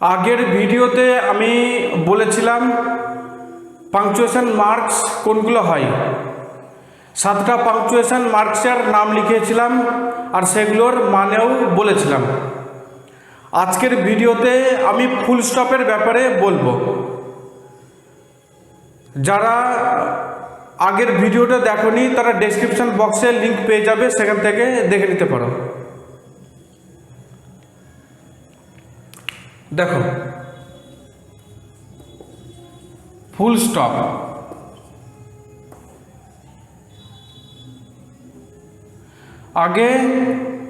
আগের ভিডিওতে আমি বলেছিলাম পাংচুয়েশন মার্কস কোনগুলো হয়। সাতটা পাংচুয়েশন মার্কসের নাম লিখেছিলাম আর সেগুলোর মানেও বলেছিলাম। আজকের ভিডিওতে আমি ফুল স্টপের ব্যাপারে বলব। যারা আগের ভিডিওটা দেখোনি, তারা ডেসক্রিপশন বক্সে লিংক পেয়ে যাবে, সেখান থেকে দেখে নিতে পারো। দেখো। ফুল স্টপ আগে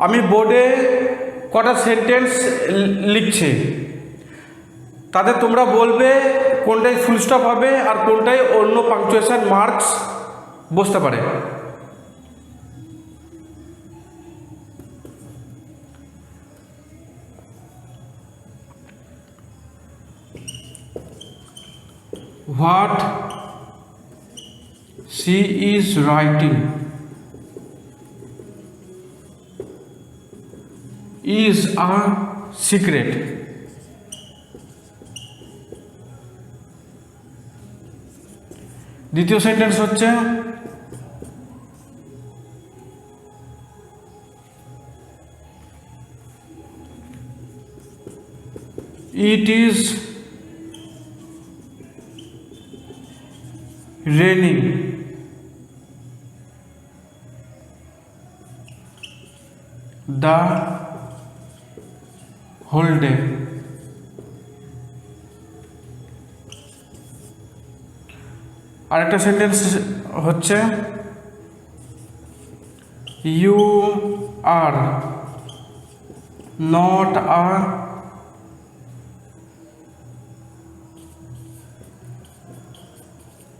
আমি বোর্ডে কটা সেন্টেন্স লিখছি। তাতে তোমরা বলবে কোনটায় ফুল স্টপ হবে আর কোনটায় অন্য পাংচুয়েশন মার্কস বসতে পারে। what she is writing is a secret দ্বিতীয় সেন্টেন্স হচ্ছে it is raining the whole day আরেকটা সেন্টেন্স হচ্ছে you are not a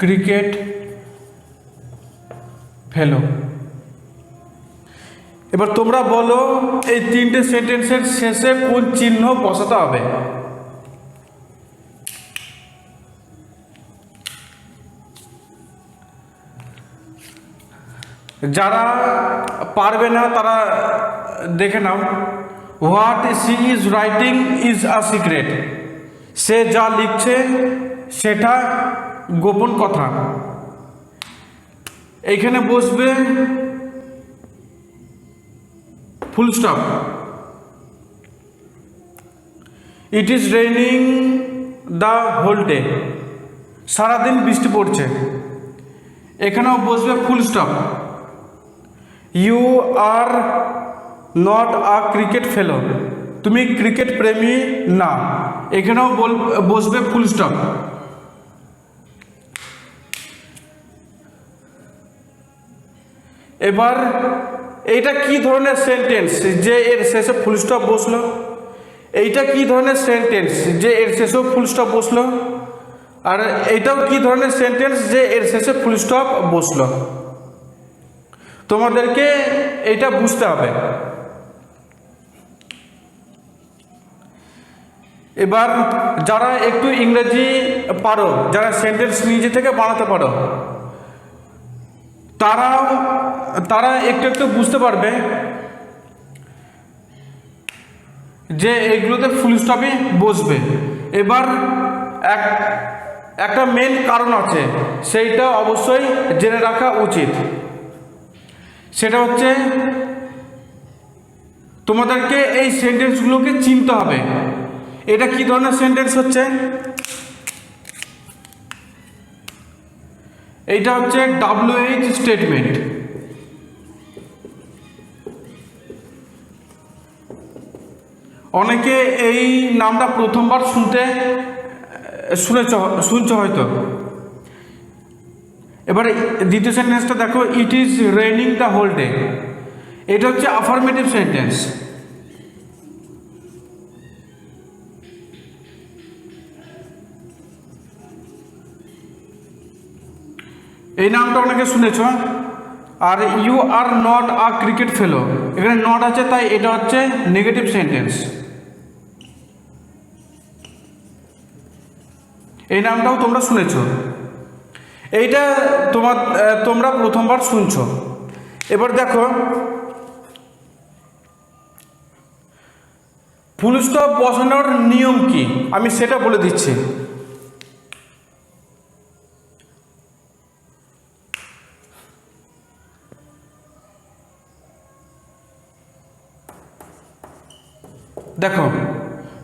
cricket fellow. এবার তোমরা বলো, এই তিনটে সেন্টেন্সের শেষে কোন চিহ্ন বসাতে হবে? যারা পারবে না, তারা দেখে নাও। What she is writing is a secret সে যা লিখছে, সেটা গোপন কথা। এইখানে বসবে full stop it is raining the whole day সারাদিন বৃষ্টি পড়ছে। এখানেও বসবে full stop you are not a cricket fellow তুমি ক্রিকেট প্রেমী না। এখানেও বসবে ফুল স্টপ এবার এইটা কি ধরনের সেন্টেন্স যে এর শেষে ফুল স্টপ বসল। এইটা কি ধরনের সেন্টেন্স যে এর শেষেও ফুল স্টপ বসল। আর এইটাও কি ধরনের সেন্টেন্স যে এর শেষে ফুল স্টপ বসল। তোমাদেরকে এইটা বুঝতে হবে। এবার যারা একটু ইংরেজি পারো, যারা সেন্টেন্স নিজে থেকে বানাতে পারো তারাও, তারা একটু একটু বুঝতে পারবে যে এইগুলোতে ফুল স্টপই বসবে। এবার এক, একটা মেন কারণ আছে, সেইটা অবশ্যই জেনে রাখা উচিত। সেটা হচ্ছে, তোমাদেরকে এই সেন্টেন্সগুলোকে চিনতে হবে। এটা কি ধরনের সেন্টেন্স হচ্ছে? এইটা হচ্ছে ডাব্লিউএইচ স্টেটমেন্ট অনেকে এই নামটা প্রথমবার শুনতে শুনেছ, শুনছ হয়তো। এবারে দ্বিতীয় সেন্টেন্সটা দেখো it is raining the whole day এটা হচ্ছে আফার্মেটিভ সেন্টেন্স এই নামটা অনেকে শুনেছ আর you are not a cricket fellow এখানে নট আছে, তাই এটা হচ্ছে নেগেটিভ সেন্টেন্স এই নামটাও তোমরা শুনেছ। এইটা তোমার তোমরা প্রথমবার শুনছো। এবার দেখো ফুল স্টপ বসানোর নিয়ম কি? আমি সেটা বলে দিচ্ছি।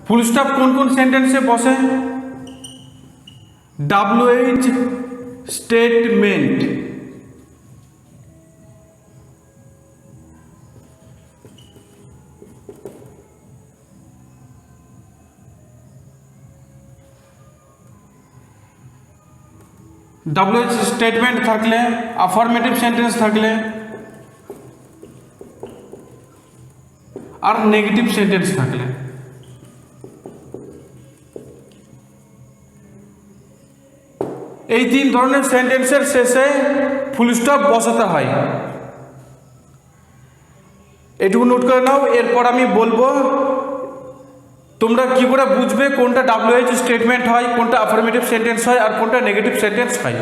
ফুল স্টপ কোন কোন সেন্টেন্সে বসে? ডাব্লুএইচ স্টেটমেন্ট ডাব্লুএইচ স্টেটমেন্ট থাকলে আফার্মেটিভ সেন্টেন্স থাকলে, আর নেগেটিভ সেন্টেন্স থাকলে। এই তিন ধরনের সেন্টেন্সের শেষে ফুল স্টপ বসাতে হয়। এটুকু নোট করে নাও, এরপর আমি বলব, তোমরা কি করে বুঝবে কোনটা ডাব্লিউএইচ স্টেটমেন্ট হয়, কোনটা আফার্মেটিভ সেন্টেন্স হয়, আর কোনটা নেগেটিভ সেন্টেন্স হয়?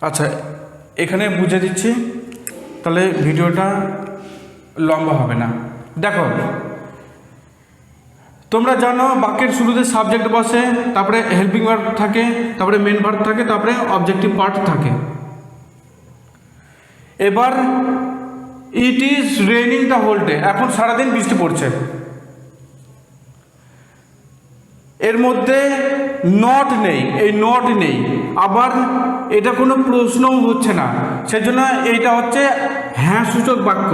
আচ্ছা এখানে বুঝে দিচ্ছি, তাহলে ভিডিওটা লম্বা হবে না। দেখো, তোমরা জানো বাক্যের শুরুতে সাবজেক্ট বসে, তারপরে হেল্পিং ভার্ব থাকে, তারপরে মেন ভার্ব থাকে, তারপরে অবজেক্টিভ পার্ট থাকে। এবার it is raining the whole day এখন সারাদিন বৃষ্টি পড়ছে। এর মধ্যে নট নেই, এই নট নেই। আবার এটা কোনো প্রশ্নও হচ্ছে না। সেজন্য এইটা হচ্ছে হ্যাঁ সূচক বাক্য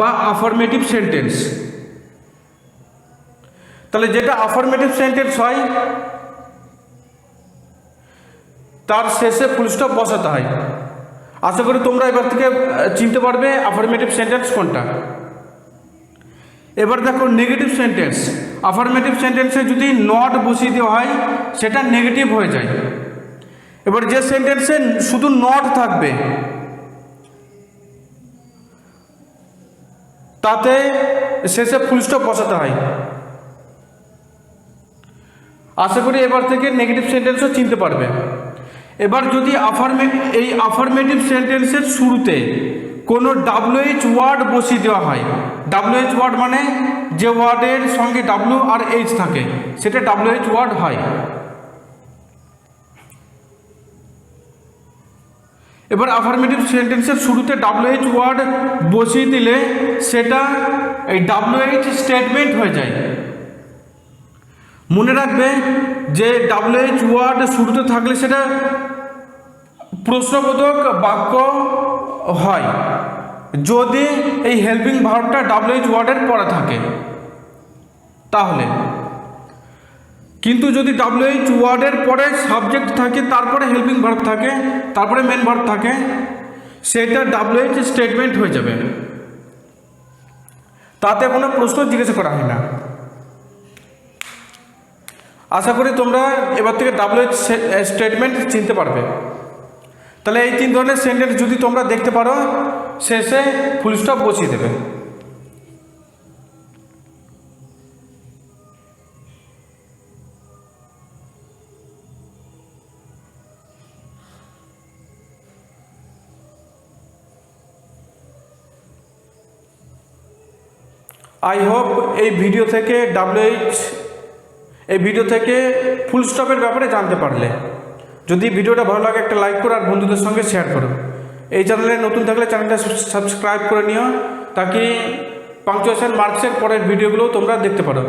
বা আফার্মেটিভ সেন্টেন্স তাহলে যেটা আফার্মেটিভ সেন্টেন্স হয়, তার শেষে ফুল স্টপ বসাতে হয়। আশা করি তোমরা এবার থেকে চিনতে পারবে আফার্মেটিভ সেন্টেন্স কোনটা। এবার দেখো নেগেটিভ সেন্টেন্স আফার্মেটিভ সেন্টেন্সে যদি নট বসিয়ে দেওয়া হয়, সেটা নেগেটিভ হয়ে যায়। এবার যে সেন্টেন্সে শুধু নট থাকবে, তাতে শেষে ফুল স্টপ বসাতে হয়। আশা করি এবার থেকে নেগেটিভ সেন্টেন্সও চিনতে পারবে। এবার যদি আফার্মে এই আফার্মেটিভ সেন্টেন্সের শুরুতে কোনো ডাব্লুএইচ ওয়ার্ড বসিয়ে দেওয়া হয়। ডাব্লুএইচ ওয়ার্ড মানে যে ওয়ার্ডের সঙ্গে ডাব্লু আর এইচ থাকে, সেটা ডাব্লুএইচ ওয়ার্ড হয়। এবার আফার্মেটিভ সেন্টেন্সের শুরুতে ডাব্লুএইচ ওয়ার্ড বসিয়ে দিলে সেটা এই ডাব্লুএইচ স্টেটমেন্ট হয়ে যায়। মনে রাখবে যে ডাব্লুএইচ ওয়ার্ড শুরুতে থাকলে সেটা প্রশ্নবোধক বাক্য হয়। যদি এই হেল্পিং ভার্বটা ডাব্লুএইচ ওয়ার্ডের পরে থাকে, তাহলে। কিন্তু যদি ডাব্লুএইচ ওয়ার্ডের পরে সাবজেক্ট থাকে, তারপরে হেল্পিং ভার্ব থাকে, তারপরে মেন ভার্ব থাকে, সেটা ডাব্লুএইচ স্টেটমেন্ট হয়ে যাবে। তাতে কোনো প্রশ্ন জিজ্ঞাসা করা হয় না। আশা করি তোমরা এবার থেকে ডাব্লুএইচ স্টেটমেন্ট চিনতে পারবে। তাহলে এই তিন ধরনের সেন্টেন্স যদি তোমরা দেখতে পারো, শেষে ফুল স্টপ বসিয়ে দেবে। আই হোপ এই ভিডিও থেকে ডাব্লিউএইচ এই ভিডিও থেকে ফুল স্টপের ব্যাপারে জানতে পারলে। যদি ভিডিওটা ভালো লাগে একটা লাইক করো আর বন্ধুদের সঙ্গে শেয়ার করো। এই চ্যানেলে নতুন থাকলে চ্যানেলটা সাবস্ক্রাইব করে নিও, তাকে পাংচুয়েশন মার্কসের পরের ভিডিওগুলো তোমরা দেখতে পারো।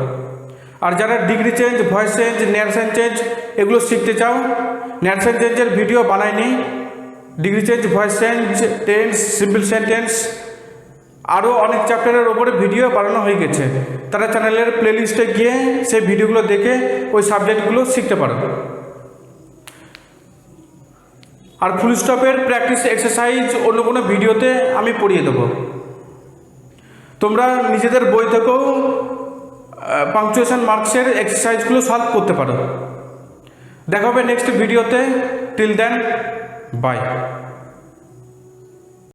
আর যারা degree change voice change narration change এগুলো শিখতে চাও নেয়ারসেন চেঞ্জের ভিডিও বানাইনি degree change voice change tense simple sentence আরও অনেক চ্যাপ্টারের ওপরে ভিডিও বানানো হয়ে গেছে। তারা চ্যানেলের প্লেলিস্টে গিয়ে সেই ভিডিওগুলো দেখে ওই সাবজেক্টগুলো শিখতে পারো। আর ফুল স্টপের প্র্যাকটিস এক্সারসাইজ অন্য কোনো ভিডিওতে আমি পড়িয়ে দেবো। তোমরা নিজেদের বই থেকেও পাংচুয়েশন মার্কসের এক্সারসাইজগুলো সলভ করতে পারো। দেখা হবে নেক্সট ভিডিওতে টিল দেন বাই